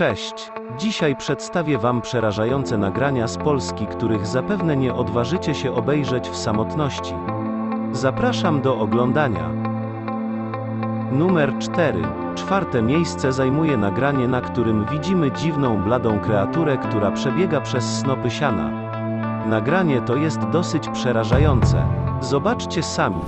Cześć! Dzisiaj przedstawię Wam przerażające nagrania z Polski, których zapewne nie odważycie się obejrzeć w samotności. Zapraszam do oglądania. Numer 4. Czwarte miejsce zajmuje nagranie, na którym widzimy dziwną, bladą kreaturę, która przebiega przez snopy siana. Nagranie to jest dosyć przerażające. Zobaczcie sami.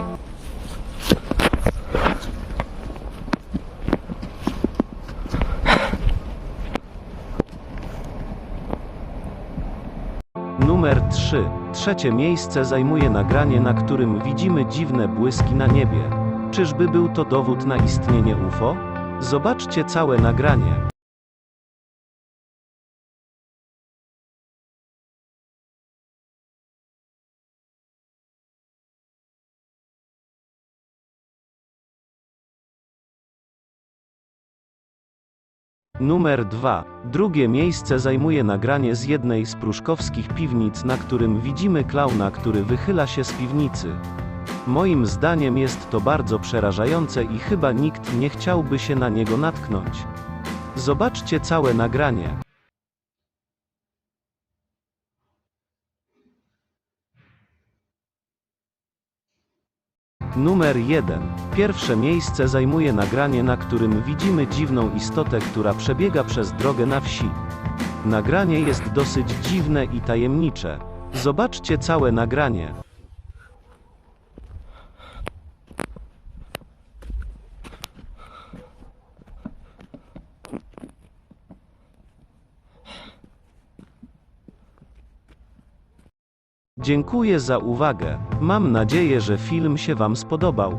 Numer 3. Trzecie miejsce zajmuje nagranie, na którym widzimy dziwne błyski na niebie. Czyżby był to dowód na istnienie UFO? Zobaczcie całe nagranie. Numer 2. Drugie miejsce zajmuje nagranie z jednej z pruszkowskich piwnic, na którym widzimy klauna, który wychyla się z piwnicy. Moim zdaniem jest to bardzo przerażające i chyba nikt nie chciałby się na niego natknąć. Zobaczcie całe nagranie. Numer 1. Pierwsze miejsce zajmuje nagranie, na którym widzimy dziwną istotę, która przebiega przez drogę na wsi. Nagranie jest dosyć dziwne i tajemnicze. Zobaczcie całe nagranie. Dziękuję za uwagę. Mam nadzieję, że film się Wam spodobał.